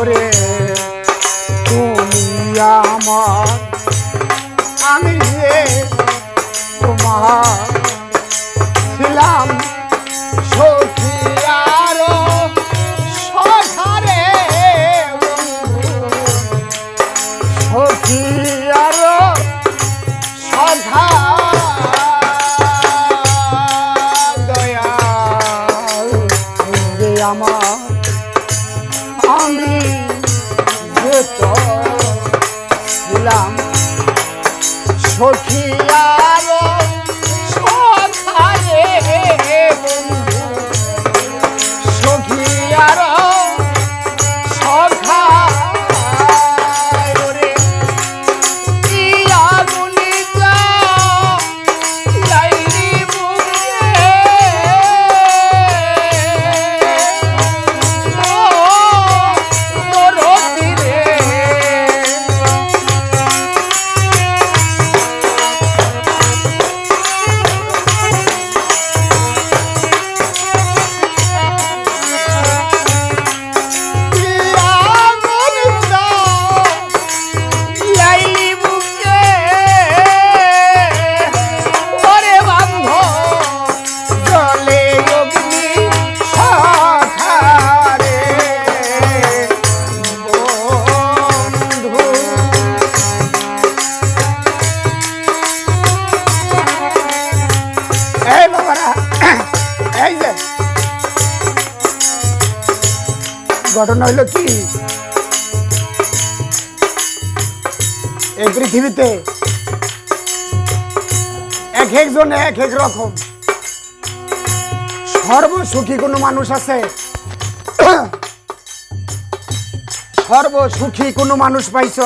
ধরে তুমি আমার আমি তোমার ছিলাম সখিয়ার ঘটনা হইল কি? এই পৃথিবীতে এক একজন এক এক রকম। সর্বসুখী কোনো মানুষ আছে? সর্বসুখী কোনো মানুষ পাইছ?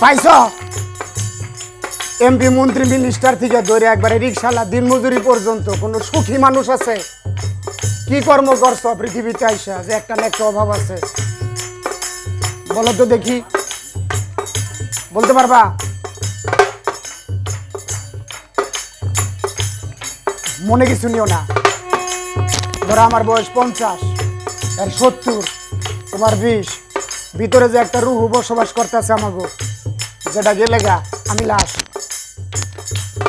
পাইছ? এমপি, মন্ত্রী, মিনিস্টার থেকে ধরে একবারে রিক্সালা দিনমজুরি পর্যন্ত কোনো সুখী মানুষ আছে? কি কর্ম করছ পৃথিবীতে আইসা? যে একটা না একটা অভাব আছে। বলো তো দেখি। বলতে পারবা? মনে কিছু নিও না। ধরো আমার বয়স পঞ্চাশ, আর সত্তর, তোমার বিশ। ভিতরে যে একটা রুহু বসবাস করতেছে আমাগো, যেটা গেলে গা, আমি লাশ।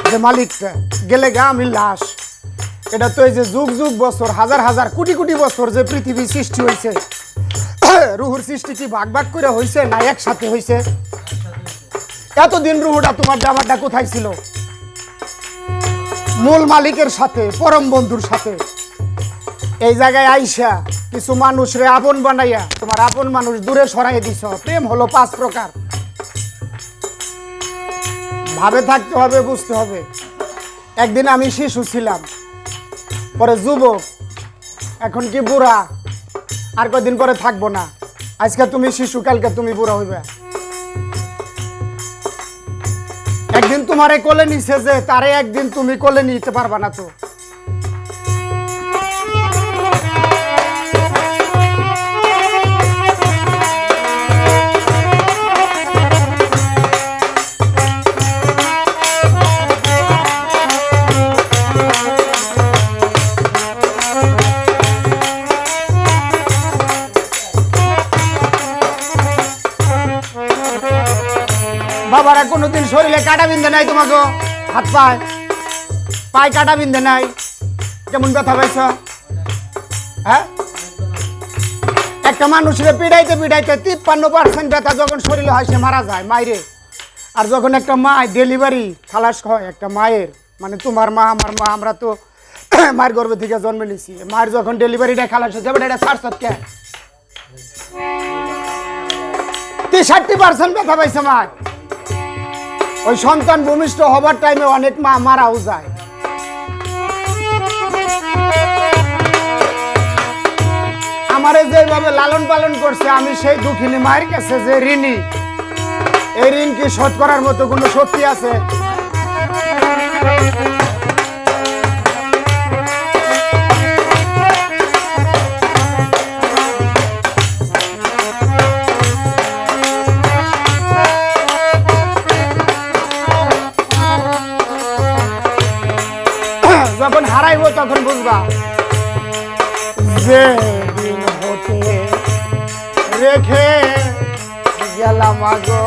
যে মালিকটা, গেলে গা, আমি লাশ। এটা তো এই যে যুগ যুগ বছর, হাজার হাজার, কোটি কোটি বছর যে পৃথিবী সৃষ্টি হয়েছে রুহুর সৃষ্টি কি ভাগ ভাগ করে হয়েছে না একসাথে হয়েছে এতদিন রুহুটা তোমার জামাটা কোথায় ছিল? মূল মালিকের সাথে, পরম বন্ধুর সাথে। এই জায়গায় আইসা কিছু মানুষরে আপন বানাইয়া, তোমার আপন মানুষ দূরে সরাই দিছ। প্রেম হলো পাঁচ প্রকার। ভাবে থাকতে হবে, বুঝতে হবে। একদিন আমি শিশু ছিলাম। পরে যুবক, এখন কি বুড়া? আর কদিন পরে থাকব না। আজকে তুমি শিশু, কালকে তুমি বুড়া হইবে। একদিন তোমারে কোলে নিছে যে, তারে একদিন তুমি কোলে নিতে পারবা না তো। শরীরে কাটা বিন্ধে নাই তোমাকে? হাত পায়। পায়ে কাটা বিন্ধে নাই? কেমন ব্যথা পাইছ? হ্যাঁ? একটা মানুষের পিড়াইতে পিড়াইতে তিপ্পান্ন পার্সেন্ট ব্যথা যখন শরীরে হয়, সে মারা যায় মায়েরে আর যখন একটা মা ডেলিভারি খালাস হয়, একটা মায়ের মানে তোমার মা, আমার মা, আমরা তো মায়ের গর্ভ থেকে জন্ম নিছি। মায়ের যখন ডেলিভারিটা খালাস হয়ে যাবে এটা সারসত কে? তেষট্টি পার্সেন্ট ব্যথা পাইছে মা ওই সন্তান ভূমিষ্ঠ হবার টাইমে অনেক মা মারাও যায়। আমারে যেভাবে লালন পালন করছে, আমি সেই দুঃখিনী মায়ের কাছে যে ঋণী, এই ঋণ কি শোধ করার মতো কোনো শক্তি আছে? তখন যে দিন হতে রেখে গেলাম আগো।